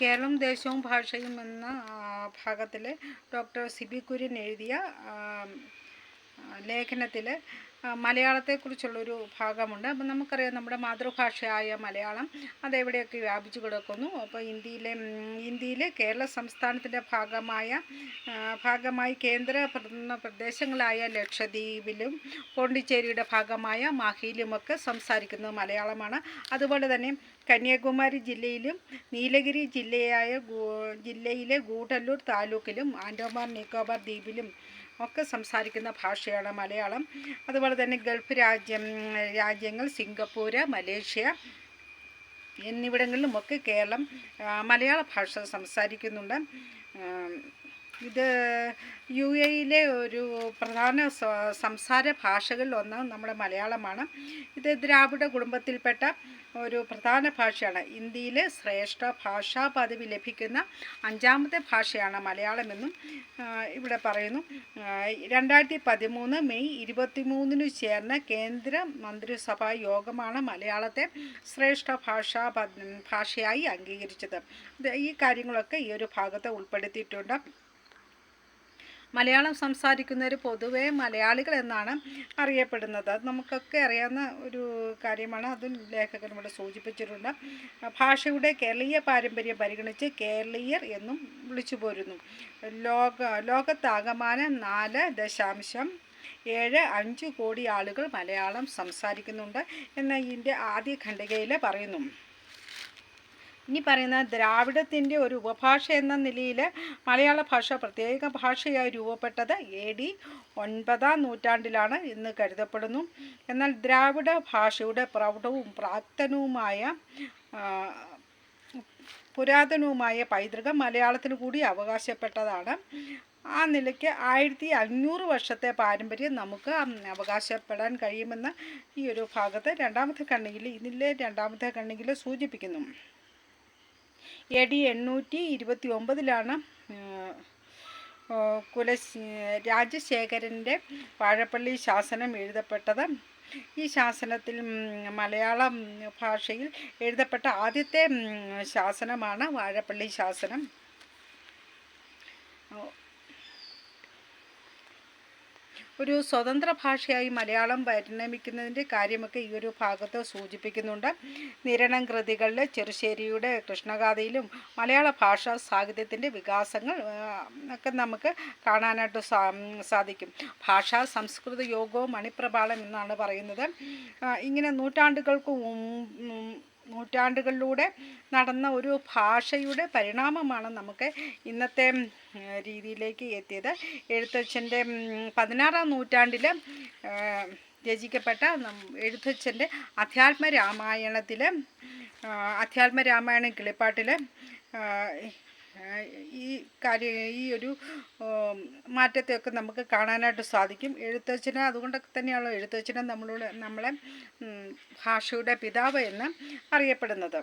കേരളം ദേശവും ഭാഷയും എന്ന ഭാഗത്തിൽ ഡോക്ടർ സിബി കുര്യൻ എഴുതിയ ലേഖനത്തിൽ മലയാളത്തെക്കുറിച്ചുള്ളൊരു ഭാഗമുണ്ട്. അപ്പം നമുക്കറിയാം നമ്മുടെ മാതൃഭാഷയായ മലയാളം അതെവിടെയൊക്കെ വ്യാപിച്ചു കിടക്കുന്നു. അപ്പോൾ ഇന്ത്യയിലെ ഇന്ത്യയിലെ കേരള സംസ്ഥാനത്തിന്റെ ഭാഗമായ ഭാഗമായി കേന്ദ്ര പ്രദേശങ്ങളായ ലക്ഷദ്വീപിലും പോണ്ടിച്ചേരിയുടെ ഭാഗമായ മാഹിയിലുമൊക്കെ സംസാരിക്കുന്നത് മലയാളമാണ്. അതുപോലെ തന്നെ കന്യാകുമാരി ജില്ലയിലും നീലഗിരി ജില്ലയായ ജില്ലയിലെ ഗൂഡല്ലൂർ താലൂക്കിലും ആൻഡോമാൻ നിക്കോബാർ ദ്വീപിലും ഒക്കെ സംസാരിക്കുന്ന ഭാഷയാണ് മലയാളം. അതുപോലെ തന്നെ ഗൾഫ് രാജ്യം രാജ്യങ്ങൾ സിംഗപ്പൂര് മലേഷ്യ എന്നിവിടങ്ങളിലുമൊക്കെ കേരളം മലയാള ഭാഷ സംസാരിക്കുന്നുണ്ട്. ഇത് യു എയിലെ ഒരു പ്രധാന സംസാര ഭാഷകളിൽ ഒന്ന് നമ്മുടെ മലയാളമാണ്. ഇത് ദ്രാവിഡ കുടുംബത്തിൽപ്പെട്ട ഒരു പ്രധാന ഭാഷയാണ്. ഇന്ത്യയിലെ ശ്രേഷ്ഠ ഭാഷാ പദവി ലഭിക്കുന്ന അഞ്ചാമത്തെ ഭാഷയാണ് മലയാളമെന്നും ഇവിടെ പറയുന്നു. രണ്ടായിരത്തി പതിമൂന്ന് മെയ് ഇരുപത്തി മൂന്നിന് ചേർന്ന കേന്ദ്ര മന്ത്രിസഭാ യോഗമാണ് മലയാളത്തെ ശ്രേഷ്ഠ ഭാഷാ ഭാഷയായി അംഗീകരിച്ചത്. ഈ കാര്യങ്ങളൊക്കെ ഈ ഒരു ഭാഗത്ത് ഉൾപ്പെടുത്തിയിട്ടുണ്ട്. മലയാളം സംസാരിക്കുന്നവർ പൊതുവെ മലയാളികൾ എന്നാണ് അറിയപ്പെടുന്നത്. അത് നമുക്കൊക്കെ അറിയാവുന്ന ഒരു കാര്യമാണ്. അതും ലേഖകൻ ഇവിടെ സൂചിപ്പിച്ചിട്ടുണ്ട്. ഭാഷയുടെ കേരളീയ പാരമ്പര്യം പരിഗണിച്ച് കേരളീയർ എന്നും വിളിച്ചു പോരുന്നു. ലോക ലോകത്താകമാനം നാല് ദശാംശം ഏഴ് അഞ്ച് കോടി ആളുകൾ മലയാളം സംസാരിക്കുന്നുണ്ട് എന്ന് ഇതിന്റെ ആദ്യ ഖണ്ഡികയിൽ പറയുന്നു. ഇനി പറയുന്ന ദ്രാവിഡത്തിന്റെ ഒരു ഉപഭാഷ എന്ന നിലയിൽ മലയാള ഭാഷ പ്രത്യേക ഭാഷയായി രൂപപ്പെട്ടത് എ ഡി ഒൻപതാം നൂറ്റാണ്ടിലാണ് എന്ന് കരുതപ്പെടുന്നു. എന്നാൽ ദ്രാവിഡ ഭാഷയുടെ പ്രൗഢവും പ്രാക്തനവുമായ പുരാതനവുമായ പൈതൃകം മലയാളത്തിന് കൂടി അവകാശപ്പെട്ടതാണ്. ആ നിലയ്ക്ക് ആയിരത്തി അഞ്ഞൂറ് വർഷത്തെ പാരമ്പര്യം നമുക്ക് അവകാശപ്പെടാൻ കഴിയുമെന്ന് ഈ ഒരു ഭാഗത്ത് രണ്ടാമത്തെ കണ്ണിയിൽ ഇതിലെ രണ്ടാമത്തെ കണ്ണിയിൽ സൂചിപ്പിക്കുന്നു. എ ഡി എണ്ണൂറ്റി ഇരുപത്തി ഒമ്പതിലാണ് കുല രാജശേഖരന്റെ വാഴപ്പള്ളി ശാസനം എഴുതപ്പെട്ടത്. ഈ ശാസനത്തിൽ മലയാള ഭാഷയിൽ എഴുതപ്പെട്ട ആദ്യത്തെ ശാസനമാണ് വാഴപ്പള്ളി ശാസനം. ഒരു സ്വതന്ത്ര ഭാഷയായി മലയാളം പരിണമിക്കുന്നതിന്റെ കാര്യമൊക്കെ ഈ ഒരു ഭാഗത്ത് സൂചിപ്പിക്കുന്നുണ്ട്. നിരണം കൃതികളിൽ ചെറുശ്ശേരിയുടെ കൃഷ്ണഗാഥയിലും മലയാള ഭാഷാ സാഹിത്യത്തിന്റെ വികാസങ്ങൾ ഒക്കെ നമുക്ക് കാണാനായിട്ട് സാധിക്കും. ഭാഷാ സംസ്കൃത യോഗവും മണിപ്രഭാളം എന്നാണ് പറയുന്നത്. ഇങ്ങനെ നൂറ്റാണ്ടുകൾക്ക് നൂറ്റാണ്ടുകളിലൂടെ നടന്ന ഒരു ഭാഷയുടെ പരിണാമമാണ് നമുക്ക് ഇന്നത്തെ രീതിയിലേക്ക് എത്തിയത്. എഴുത്തച്ഛന്റെ പതിനാറാം നൂറ്റാണ്ടിൽ രചിക്കപ്പെട്ട എഴുത്തച്ഛന്റെ അധ്യാത്മ രാമായണത്തിൽ അധ്യാത്മ രാമായണം കിളിപ്പാട്ടിൽ ഈ കാര്യ ഈ ഒരു മാറ്റത്തെയൊക്കെ നമുക്ക് കാണാനായിട്ട് സാധിക്കും. എഴുത്തച്ഛന് അതുകൊണ്ടൊക്കെ തന്നെയാണ് എഴുത്തച്ഛനെ നമ്മളോട് നമ്മളെ ഭാഷയുടെ പിതാവ് എന്ന് അറിയപ്പെടുന്നത്.